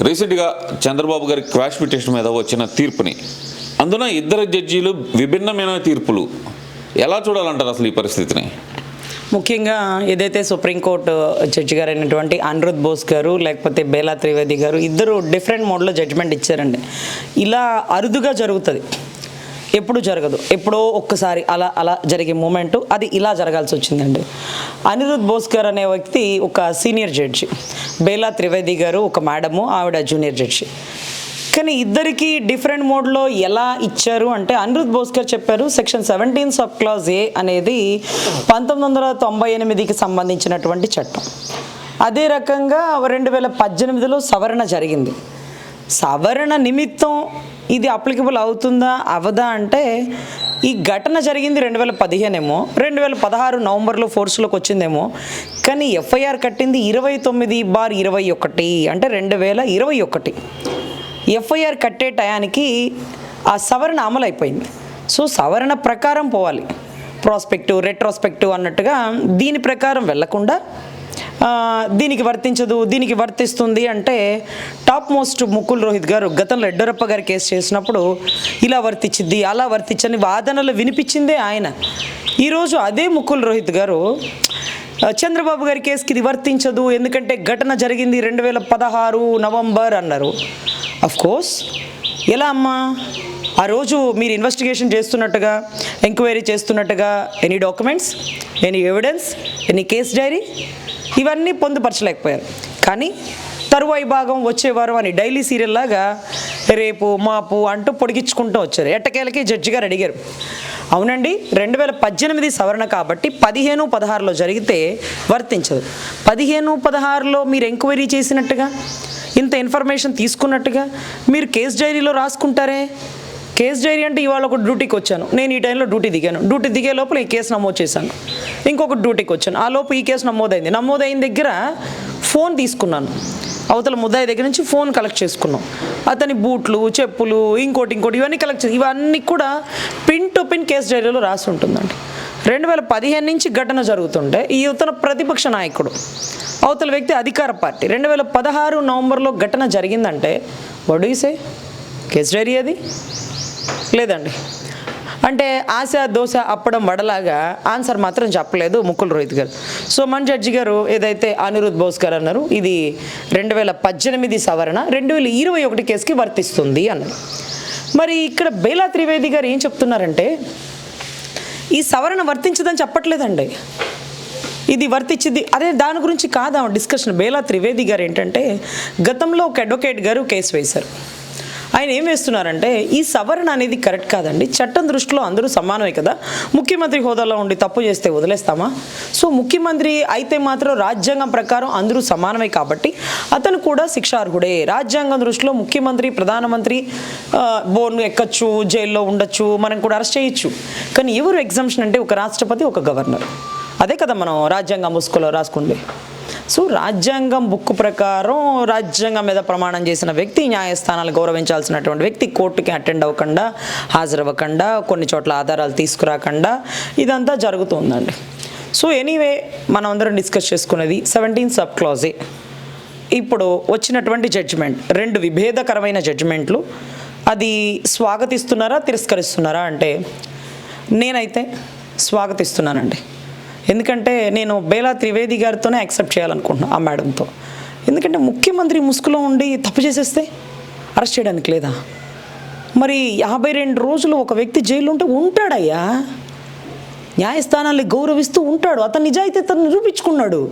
రీసెంట్గా చంద్రబాబు గారి quash petition మీద వచ్చిన తీర్పుని. అందున ఇద్దరు జడ్జీలు విభిన్నమైన తీర్పులు. ఎలా చూడాలంటారు అసలు ఈ పరిస్థితిని? ముఖ్యంగా ఏదైతే సుప్రీంకోర్టు జడ్జి గారు అయినటువంటి అనిరుద్ బోస్ గారు లేకపోతే బేలా త్రివేది గారు ఇద్దరు డిఫరెంట్ మోడ్లో జడ్జిమెంట్ ఇచ్చారండి. ఇలా అరుదుగా జరుగుతుంది. ఎప్పుడు జరగదు. ఎప్పుడో ఒక్కసారి అలా అలా జరిగే మూమెంట్ అది ఇలా జరగాల్సి వచ్చిందండి. అనిరుద్ బోస్కర్ అనే వ్యక్తి ఒక సీనియర్ జడ్జి. బేలా త్రివేది గారు ఒక మేడము ఆవిడ జూనియర్ జడ్జి. కానీ ఇద్దరికి డిఫరెంట్ మోడ్లో ఎలా ఇచ్చారు అంటే అనిరుద్ భోస్కర్ చెప్పారు section seventeen sub clause A అనేది పంతొమ్మిది వందల తొంభై ఎనిమిదికి సంబంధించినటువంటి చట్టం. అదే రకంగా రెండు వేల పద్దెనిమిదిలో సవరణ జరిగింది. సవరణ నిమిత్తం ఇది అప్లికబుల్ అవుతుందా? అవదా అంటే ఈ ఘటన జరిగింది రెండు వేల పదిహేనేమో రెండు వేల పదహారు నవంబర్లో ఫోర్స్లోకి వచ్చిందేమో కానీ ఎఫ్ఐఆర్ కట్టింది ఇరవై తొమ్మిది బార్ ఇరవై ఒకటి అంటే రెండు వేల ఇరవై ఒకటి. ఎఫ్ఐఆర్ కట్టే టయానికి ఆ సవరణ అమలు అయిపోయింది సో సవరణ ప్రకారం పోవాలి. ప్రాస్పెక్టివ్ రెట్రోస్పెక్టివ్ అన్నట్టుగా దీని ప్రకారం వెళ్ళకుండా దీనికి వర్తించదు దీనికి వర్తిస్తుంది అంటే టాప్ మోస్ట్ ముకుల్ రోహిత్ గారు గతంలో ఎడ్డరప్ప గారి కేసు చేసినప్పుడు ఇలా వర్తించింది అలా వర్తించని వాదనలు వినిపించిందే ఆయన. ఈరోజు అదే ముకుల్ రోహిత్ గారు చంద్రబాబు గారి కేసుకి ఇది వర్తించదు ఎందుకంటే ఘటన జరిగింది రెండు వేల పదహారు నవంబర్ అన్నారు. అఫ్ కోర్స్ ఎలా అమ్మా? ఆ రోజు మీరు ఇన్వెస్టిగేషన్ చేస్తున్నట్టుగా ఎంక్వైరీ చేస్తున్నట్టుగా any documents any evidence any case diary ఇవన్నీ పొందుపరచలేకపోయారు. కానీ తరువాయి భాగం వచ్చేవారు అని డైలీ సీరియల్ లాగా రేపు మాపు అంటూ పొడిగించుకుంటూ వచ్చారు. ఎట్టకేలకి జడ్జి గారు అడిగారు అవునండి రెండు వేల పద్దెనిమిది సవరణ కాబట్టి పదిహేను పదహారులో జరిగితే వర్తించదు. పదిహేను పదహారులో మీరు ఎంక్వైరీ చేసినట్టుగా ఇంత ఇన్ఫర్మేషన్ తీసుకున్నట్టుగా మీరు కేసు డైరీలో రాసుకుంటారే? కేస్ డైరీ అంటే ఇవాళ ఒక డ్యూటీకి వచ్చాను. నేను ఈ టైంలో డ్యూటీ దిగాను. డ్యూటీ దిగే లోపల ఈ కేసు నమోదు చేశాను. ఇంకొక డ్యూటీకి వచ్చాను. ఆ లోపు ఈ కేసు నమోదైంది. నమోదైన దగ్గర ఫోన్ తీసుకున్నాను. అవతల ముద్దాయి దగ్గర నుంచి ఫోన్ కలెక్ట్ చేసుకున్నాం. అతని బూట్లు చెప్పులు ఇంకోటి ఇంకోటి ఇవన్నీ కలెక్ట్ చేసి ఇవన్నీ కూడా పిన్ టు పిన్ కేసు డైరీలో రాసి ఉంటుందండి. రెండు వేల పదిహేను నుంచి ఘటన జరుగుతుంటే ఈ ఉత్తర ప్రతిపక్ష నాయకుడు. అవతల వ్యక్తి అధికార పార్టీ. రెండు వేల పదహారు నవంబర్లో ఘటన జరిగిందంటే వడీసే కేసు డైరీ అది? లేదండి. అంటే ఆశ దోశ అప్పడం వడలాగా ఆన్సర్ మాత్రం చెప్పలేదు ముకుల్ రోహిత్ గారు. సో మన జడ్జి గారు ఏదైతే అనిరుద్ బోస్ గారు అన్నారు ఇది రెండు వేల పద్దెనిమిది సవరణ రెండు వేల ఇరవై ఒకటి కేసుకి వర్తిస్తుంది అన్నారు. మరి ఇక్కడ బేలా త్రివేది గారు ఏం చెప్తున్నారంటే ఈ సవరణ వర్తించదని చెప్పట్లేదండి. ఇది వర్తించింది అదే దాని గురించి కాదా డిస్కషన్. బేలా త్రివేది గారు ఏంటంటే గతంలో ఒక అడ్వకేట్ గారు కేసు వేశారు. ఆయన ఏం వేస్తున్నారంటే ఈ సవరణ అనేది కరెక్ట్ కాదండి. చట్టం దృష్టిలో అందరూ సమానమే కదా. ముఖ్యమంత్రి హోదాలో ఉండి తప్పు చేస్తే వదిలేస్తామా? సో ముఖ్యమంత్రి అయితే మాత్రం రాజ్యాంగం ప్రకారం అందరూ సమానమే కాబట్టి అతను కూడా శిక్షార్హుడే. రాజ్యాంగం దృష్టిలో ముఖ్యమంత్రి ప్రధానమంత్రి బోన్ ఎక్కచ్చు జైల్లో ఉండొచ్చు మనం కూడా అరెస్ట్ చేయొచ్చు. కానీ ఎవరు ఎగ్జామ్షన్ అంటే ఒక రాష్ట్రపతి ఒక గవర్నర్. అదే కదా మనం రాజ్యాంగ ముసుగులో రాసుకుండే సో రాజ్యాంగం బుక్ ప్రకారం రాజ్యాంగం మీద ప్రమాణం చేసిన వ్యక్తి న్యాయస్థానాలు గౌరవించాల్సినటువంటి వ్యక్తి కోర్టుకి అటెండ్ అవ్వకుండా హాజరవ్వకుండా కొన్ని చోట్ల ఆధారాలు తీసుకురాకుండా ఇదంతా జరుగుతుందండి. సో ఎనీవే మనం అందరం డిస్కస్ చేసుకునేది సెవెంటీన్ సబ్ క్లాజే. ఇప్పుడు వచ్చినటువంటి జడ్జిమెంట్ రెండు విభేదకరమైన జడ్జిమెంట్లు. అది స్వాగతిస్తున్నారా తిరస్కరిస్తున్నారా అంటే నేనైతే స్వాగతిస్తున్నానండి. ఎందుకంటే నేను బేలా త్రివేది గారితోనే యాక్సెప్ట్ చేయాలనుకుంటున్నాను ఆ మేడంతో. ఎందుకంటే ముఖ్యమంత్రి ముసుగులో ఉండి తప్పు చేసేస్తే అరెస్ట్ చేయడానికి లేదా? మరి యాభై రెండు రోజులు ఒక వ్యక్తి జైల్లో ఉంటే ఉంటాడయ్యా. న్యాయస్థానాన్ని గౌరవిస్తూ ఉంటాడు. అతను నిజాయితీ అతను నిరూపించుకున్నాడు.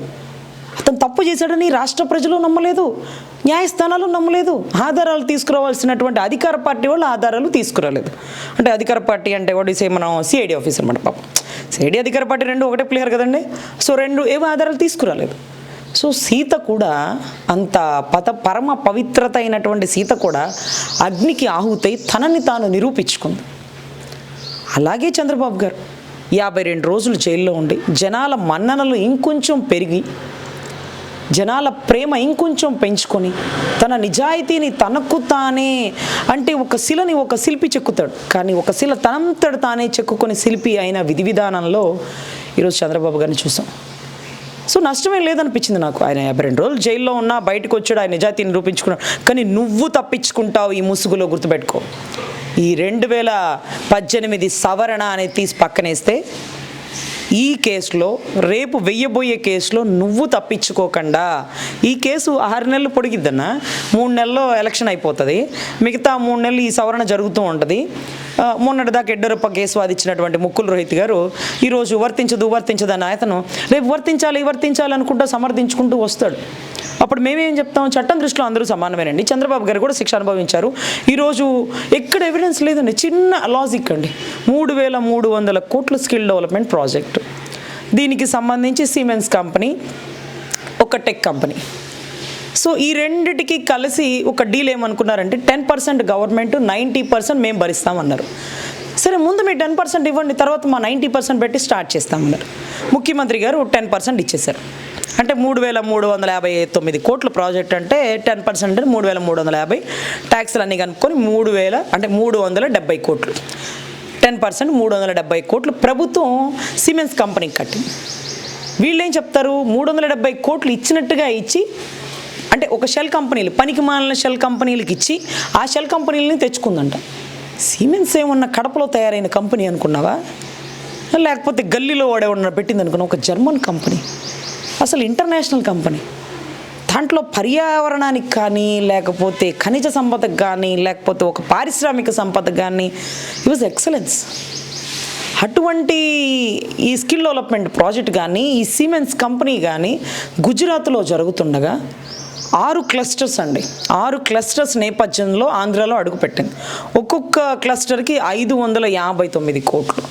అతను తప్పు చేశాడని రాష్ట్ర ప్రజలు నమ్మలేదు న్యాయస్థానాలు నమ్మలేదు. ఆధారాలు తీసుకురావాల్సినటువంటి అధికార పార్టీ వాళ్ళు ఆధారాలు తీసుకురాలేదు. అంటే అధికార పార్టీ అంటే వాడు మనం సిఐడి ఆఫీసర్ అనమాట పాపం. సిఐడి అధికార పార్టీ రెండు ఒకటే ప్లేయర్ కదండి. సో రెండు ఏవో ఆధారాలు తీసుకురాలేదు. సో సీత కూడా అంత పత పరమ పవిత్రత అయినటువంటి సీత కూడా అగ్నికి ఆహుతై తనని తాను నిరూపించుకుంది. అలాగే చంద్రబాబు గారు యాభై రెండు రోజులు జైల్లో ఉండి జనాల మన్ననలు ఇంకొంచెం పెరిగి జనాల ప్రేమ ఇంకొంచెం పెంచుకొని తన నిజాయితీని తనకు తానే అంటే ఒక శిలని ఒక శిల్పి చెక్కుతాడు. కానీ ఒక శిల తనంతడు తానే చెక్కుకొని శిల్పి అయిన విధి విధానంలో ఈరోజు చంద్రబాబు గారిని చూసాం. సో నష్టమే లేదనిపించింది నాకు. ఆయన యాభై రెండు రోజులు జైల్లో ఉన్నా బయటకు వచ్చాడు ఆయన నిజాయితీని నిరూపించుకున్నాడు. కానీ నువ్వు తప్పించుకుంటావు ఈ ముసుగులో గుర్తుపెట్టుకో. ఈ రెండు వేల పద్దెనిమిది సవరణ అనేది తీసి పక్కనేస్తే ఈ కేసులో రేపు వెయ్యబోయే కేసులో నువ్వు తప్పించుకోకుండా ఈ కేసు ఆరు నెలలు పొడిగిద్దన్న మూడు నెలల్లో ఎలక్షన్ అయిపోతుంది. మిగతా మూడు నెలలు ఈ సవరణ జరుగుతూ ఉంటుంది. మొన్నటిదాకా ఎడ్డరప్ప కేసు వాదించినటువంటి ముక్కులు రోహిత్ గారు ఈరోజు వర్తించదు వర్తించదు అని అతను రేపు వర్తించాలి వర్తించాలి అనుకుంటూ సమర్థించుకుంటూ వస్తాడు. అప్పుడు మేమేం చెప్తాం? చట్టం దృష్టిలో అందరూ సమానమేనండి. చంద్రబాబు గారు కూడా శిక్ష అనుభవించారు. ఈరోజు ఎక్కడ ఎవిడెన్స్ లేదండి. చిన్న లాజిక్ అండి. మూడు వేల మూడు వందల కోట్ల స్కిల్ డెవలప్మెంట్ ప్రాజెక్ట్ దీనికి సంబంధించి సిమెన్స్ కంపెనీ ఒక టెక్ కంపెనీ సో ఈ రెండిటికి కలిసి ఒక డీల్ ఏమనుకున్నారంటే ten percent government ninety percent మేము భరిస్తామన్నారు. సరే ముందు మీరు టెన్ పర్సెంట్ ఇవ్వండి తర్వాత మా నైంటీ పర్సెంట్ పెట్టి స్టార్ట్ చేస్తామన్నారు. ముఖ్యమంత్రి గారు టెన్ పర్సెంట్ ఇచ్చేశారు. అంటే మూడు వేల మూడు వందల యాభై తొమ్మిది కోట్ల ప్రాజెక్ట్ అంటే టెన్ పర్సెంట్ అంటే మూడు వేల మూడు వందల యాభై. ట్యాక్స్లు అన్నీ కనుక్కొని మూడు వేల అంటే మూడు వందల డెబ్బై కోట్లు. టెన్ పర్సెంట్ మూడు వందల డెబ్బై కోట్లు ప్రభుత్వం సిమెంట్స్ కంపెనీకి కట్టింది. వీళ్ళు ఏం చెప్తారు? మూడు వందల డెబ్బై కోట్లు ఇచ్చినట్టుగా ఇచ్చి ఒక షెల్ కంపెనీలు పనికి మాలిన షెల్ కంపెనీలకు ఇచ్చి ఆ షెల్ కంపెనీలని తెచ్చుకుందంట. సిమెంట్స్ ఏమన్నా కడపలో తయారైన కంపెనీ అనుకున్నావా? లేకపోతే గల్లీలో వాడే ఉన్న పెట్టింది అనుకున్నా ఒక జర్మన్ కంపెనీ అసలు ఇంటర్నేషనల్ కంపెనీ దాంట్లో పర్యావరణానికి కానీ లేకపోతే ఖనిజ సంపదకు కానీ లేకపోతే ఒక పారిశ్రామిక సంపదకు కానీ ఇట్ వాజ్ ఎక్సలెన్స్ అటువంటి ఈ స్కిల్ డెవలప్మెంట్ ప్రాజెక్ట్ కానీ ఈ సిమెంట్స్ కంపెనీ కానీ గుజరాత్లో జరుగుతుండగా ఆరు క్లస్టర్స్ అండి. ఆరు క్లస్టర్స్ నేపథ్యంలో ఆంధ్రాలో అడుగుపెట్టింది. ఒక్కొక్క క్లస్టర్కి ఐదు వందల యాభై తొమ్మిది కోట్లు.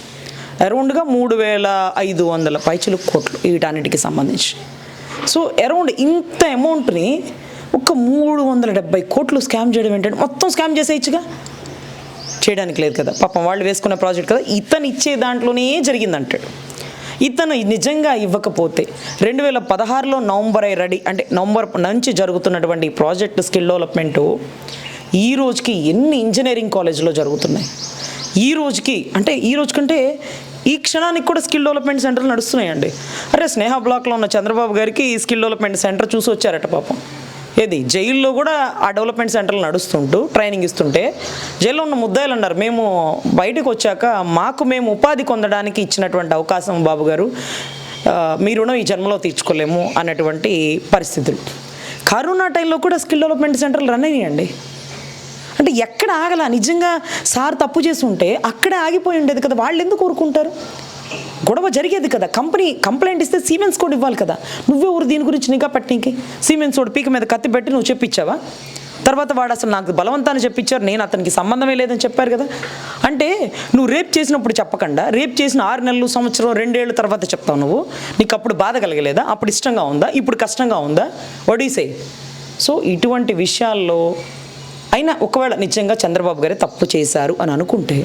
అరౌండ్గా మూడు వేల ఐదు వందల పైచులు కోట్లు వీటన్నిటికి సంబంధించి. సో అరౌండ్ ఇంత అమౌంట్ని ఒక మూడు వందల డెబ్బై కోట్లు స్కామ్ చేయడం ఏంటంటే మొత్తం స్కామ్ చేసేయచ్చుగా? చేయడానికి లేదు కదా. పాపం వాళ్ళు వేసుకున్న ప్రాజెక్ట్ కదా. ఇతను ఇచ్చే దాంట్లోనే జరిగిందంటాడు. ఇతను నిజంగా ఇవ్వకపోతే రెండు వేల పదహారులో నవంబర్ ఐ రెడీ అంటే నవంబర్ నుంచి జరుగుతున్నటువంటి ఈ ప్రాజెక్ట్ స్కిల్ డెవలప్మెంట్ ఈ రోజుకి ఎన్ని ఇంజనీరింగ్ కాలేజ్లో జరుగుతున్నాయి? ఈ రోజుకి అంటే ఈ రోజు కంటే ఈ క్షణానికి కూడా స్కిల్ డెవలప్మెంట్ సెంటర్లు నడుస్తున్నాయండి. అరే స్నేహ బ్లాక్లో ఉన్న చంద్రబాబు గారికి ఈ స్కిల్ డెవలప్మెంట్ సెంటర్ చూసి వచ్చారట పాపం. ఏది? జైల్లో కూడా ఆ డెవలప్మెంట్ సెంటర్లు నడుస్తుంటూ ట్రైనింగ్ ఇస్తుంటే జైల్లో ఉన్న ముద్దాయిలు అన్నారు మేము బయటకు వచ్చాక మాకు మేము ఉపాధి పొందడానికి ఇచ్చినటువంటి అవకాశం బాబు గారు మీ రుణం ఈ జన్మలో తీర్చుకోలేము అన్నటువంటి పరిస్థితులు. కరోనా టైంలో కూడా స్కిల్ డెవలప్మెంట్ సెంటర్లు రన్ అయ్యాయండి అంటే ఎక్కడ ఆగల? నిజంగా సార్ తప్పు చేసి ఉంటే అక్కడే ఆగిపోయి ఉండేది కదా వాళ్ళు ఎందుకు కోరుకుంటారు? గొడవ జరిగేది కదా. కంపెనీ కంప్లైంట్ ఇస్తే సీమెన్స్ కూడా ఇవ్వాలి కదా. నువ్వెవరు దీని గురించి నిఘా పెట్టనీకి? సీమెన్స్ వాడు పీక మీద కత్తి పెట్టి నువ్వు చెప్పించావా? తర్వాత వాడు అసలు నాకు బలవంతాన్ని చెప్పించారు. నేను అతనికి సంబంధమే లేదని చెప్పారు కదా. అంటే నువ్వు రేప్ చేసినప్పుడు చెప్పకుండా. రేప్ చేసిన ఆరు నెలలు సంవత్సరం రెండేళ్ళ తర్వాత చెప్తావు నువ్వు. నీకు అప్పుడు బాధ కలగలేదా? అప్పుడు ఇష్టంగా ఉందా? ఇప్పుడు కష్టంగా ఉందా? వడీసే సో ఇటువంటి విషయాల్లో అయినా ఒకవేళ నిజంగా చంద్రబాబు గారే తప్పు చేశారు అని అనుకుంటే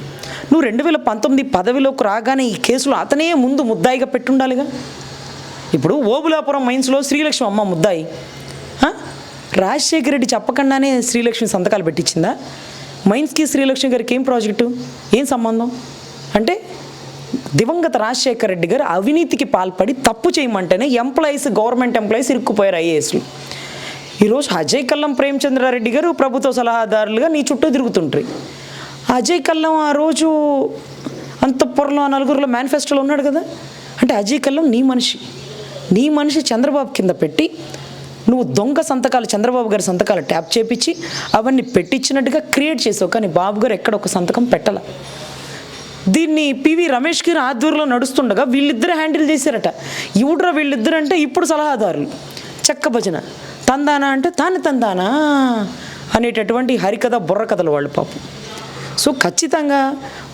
నువ్వు రెండు వేల పంతొమ్మిది పదవిలోకి రాగానే ఈ కేసులో అతనే ముందు ముద్దాయిగా పెట్టుండాలిగా? ఇప్పుడు ఓబులాపురం మైన్స్లో శ్రీలక్ష్మి అమ్మ ముద్దాయి. రాజశేఖర రెడ్డి చెప్పకుండానే శ్రీలక్ష్మి సంతకాలు పెట్టించిందా మైన్స్కి శ్రీలక్ష్మి గారికి ఏం ప్రాజెక్టు? ఏం సంబంధం? అంటే దివంగత రాజశేఖర రెడ్డి గారు అవినీతికి పాల్పడి తప్పు చేయమంటేనే ఎంప్లాయీస్ గవర్నమెంట్ ఎంప్లాయీస్ ఇరుక్కుపోయారు ఐఏఎస్లు. ఈరోజు అజయ్ కల్లం ప్రేమచంద్రారెడ్డి గారు ప్రభుత్వ సలహాదారులుగా నీ చుట్టూ తిరుగుతుంటారు అజయ్ కల్లం ఆ రోజు అంతఃపురంలో నలుగురులో మేనిఫెస్టోలో ఉన్నాడు కదా? అంటే అజయ్ కల్లం నీ మనిషి. నీ మనిషి చంద్రబాబు కింద పెట్టి నువ్వు దొంగ సంతకాలు చంద్రబాబు గారి సంతకాలు ట్యాప్ చేపించి అవన్నీ పెట్టించినట్టుగా క్రియేట్ చేసావు. కానీ బాబు గారు ఎక్కడ ఒక సంతకం పెట్టాల? దీన్ని పివి రమేష్ గారి ఆధ్వర్యంలో నడుస్తుండగా వీళ్ళిద్దరు హ్యాండిల్ చేశారట. ఇవుడ్రా వీళ్ళిద్దరంటే ఇప్పుడు సలహాదారులు. చెక్క భజన. తందానా అంటే తాను తందానా అనేటటువంటి హరికథ బుర్రకథలు వాళ్ళు పాపం. సో ఖచ్చితంగా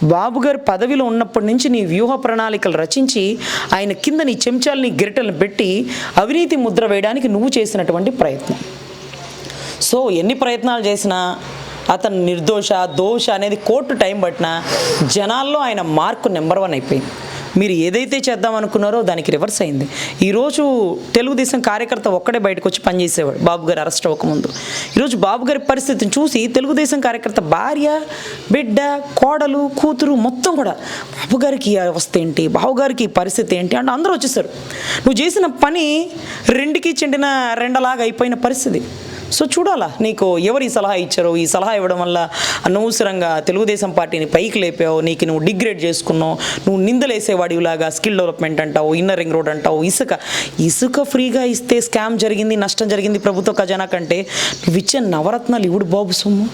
బాబు గారు పదవిలో ఉన్నప్పటి నుంచి నీ వ్యూహ ప్రణాళికలు రచించి ఆయన కింద నీ చెంచాలని గిరిటలను పెట్టి అవినీతి ముద్ర వేయడానికి నువ్వు చేసినటువంటి ప్రయత్నం. సో ఎన్ని ప్రయత్నాలు చేసినా అతను నిర్దోష దోష అనేది కోర్టు టైం పట్టినా జనాల్లో ఆయన మార్కు నెంబర్ వన్ అయిపోయింది. మీరు ఏదైతే చేద్దాం అనుకున్నారో దానికి రివర్స్ అయింది. ఈరోజు తెలుగుదేశం కార్యకర్త ఒక్కడే బయటకు వచ్చి పనిచేసేవాడు బాబు గారు అరెస్ట్ అవ్వకముందు. ఈరోజు బాబు గారి పరిస్థితిని చూసి తెలుగుదేశం కార్యకర్త భార్య బిడ్డ కోడలు కూతురు మొత్తం కూడా బాబు గారికి అవస్థ ఏంటి? బాబు గారికి పరిస్థితి ఏంటి? అంటే అందరూ వచ్చేసారు. నువ్వు చేసిన పని రెండుకి చెందిన రెండలాగా అయిపోయిన పరిస్థితి. సో చూడాలా నీకు ఎవరు ఈ సలహా ఇచ్చారో ఈ సలహా ఇవ్వడం వల్ల అనవసరంగా తెలుగుదేశం పార్టీని పైకి లేపావు నీకు నువ్వు డిగ్రేడ్ చేసుకున్నావు నువ్వు నిందలేసేవాడిలాగా స్కిల్ డెవలప్మెంట్ అంటావు ఇన్నర్ రింగ్ రోడ్ అంటావు ఇసుక. ఇసుక ఫ్రీగా ఇస్తే స్కామ్ జరిగింది నష్టం జరిగింది ప్రభుత్వ ఖజానా కంటే నువ్వు ఇచ్చే నవరత్నాలు ఇవుడు బాబు సొమ్ము?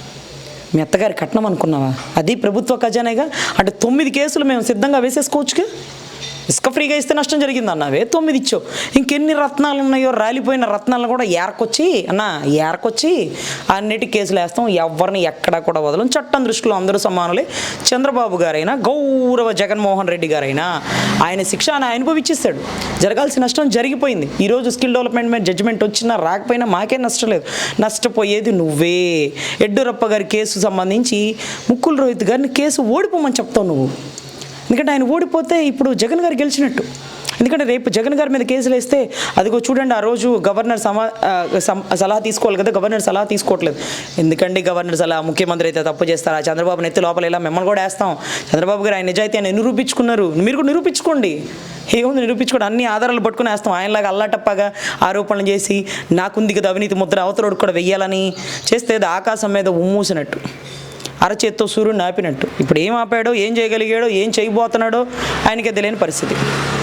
మీ అత్తగారి కట్నం అనుకున్నావా? అది ప్రభుత్వ ఖజానేగా? అంటే తొమ్మిది కేసులు మేము సిద్ధంగా వేసేసుకోవచ్చుగా? ఇసుక ఫ్రీగా ఇస్తే నష్టం జరిగింది అన్నావే తొమ్మిది ఇచ్చావు. ఇంకెన్ని రత్నాలు ఉన్నాయో రాలిపోయిన రత్నాలను కూడా ఏరకొచ్చి అన్న ఏరకొచ్చి అన్నిటి కేసులు వేస్తాం. ఎవరిని ఎక్కడా కూడా వదలం. చట్టం దృష్టిలో అందరూ సమానులే. చంద్రబాబు గారైనా గౌరవ జగన్మోహన్ రెడ్డి గారైనా ఆయన శిక్ష ఆయన అనుభవించేస్తాడు జరగాల్సిన నష్టం జరిగిపోయింది. ఈరోజు స్కిల్ డెవలప్మెంట్ మీద జడ్జిమెంట్ వచ్చినా రాకపోయినా మాకే నష్టం లేదు. నష్టపోయేది నువ్వే. ఎడ్డూరప్ప గారి కేసు సంబంధించి ముక్కుల రోహిత్ గారిని కేసు ఓడిపోమని చెప్తావు నువ్వు. ఎందుకంటే ఆయన ఓడిపోతే ఇప్పుడు జగన్ గారు గెలిచినట్టు. ఎందుకంటే రేపు జగన్ గారి మీద కేసులు వేస్తే అదిగో చూడండి ఆ రోజు గవర్నర్ సమా సలహా తీసుకోవాలి కదా గవర్నర్ సలహా తీసుకోవట్లేదు. ఎందుకండి గవర్నర్ సలహా? ముఖ్యమంత్రి అయితే తప్పు చేస్తారా? చంద్రబాబు నెత్తి లోపల ఇలా మిమ్మల్ని కూడా వేస్తాం. చంద్రబాబు గారు ఆయన నిజాయితీ ఆయన నిరూపించుకున్నారు. మీరు కూడా నిరూపించుకోండి. ఏముంది నిరూపించుకోండి అన్ని ఆధారాలు పట్టుకుని వేస్తాం. ఆయనలాగా అల్లాటప్పగా ఆరోపణలు చేసి నాకుంది కదా అవినీతి ముద్ర అవతలోడు కూడా వెయ్యాలని చేస్తే అది ఆకాశం మీద ఉమ్మూసినట్టు. అరచేత్తో సూర్యుడు ఆపినట్టు. ఇప్పుడు ఏం ఆపాడో ఏం చేయగలిగాడో ఏం చేయబోతున్నాడో ఆయనకే తెలియని పరిస్థితి.